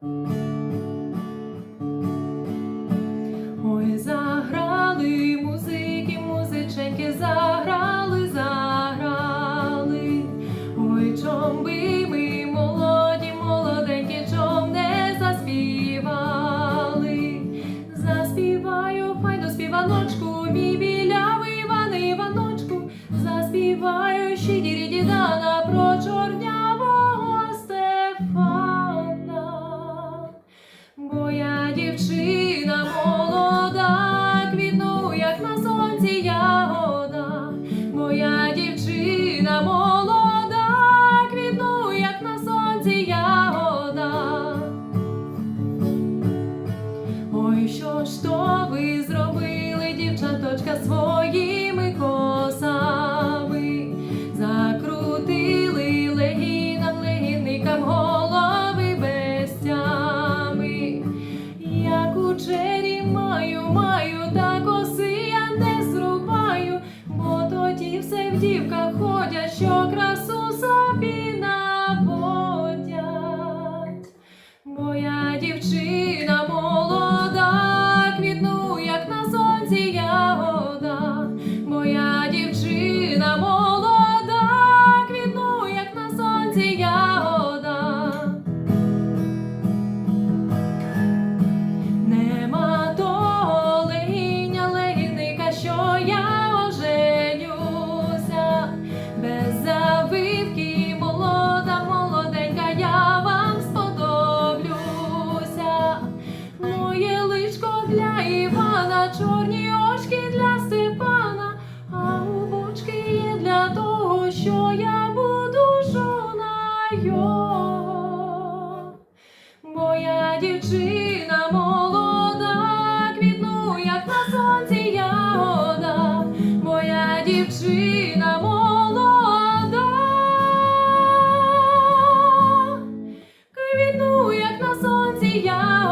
Ой, заграли музики, музиченьки, заграли, заграли, ой, чом би ми молоді, молоденькі, чом не заспівали, заспіваю файну співаночку мій. моя дівчина молода, квітну, як на сонці ягода, моя дівчина молода. все в дівках ходять, що красу собі наводять. Моя дівчина. Івана, чорні очки для Степана, а у бочки є для того, що я буду жоною. Моя дівчина молода, квітну, як на сонці ягода, моя дівчина молода. Квітну, як на сонці я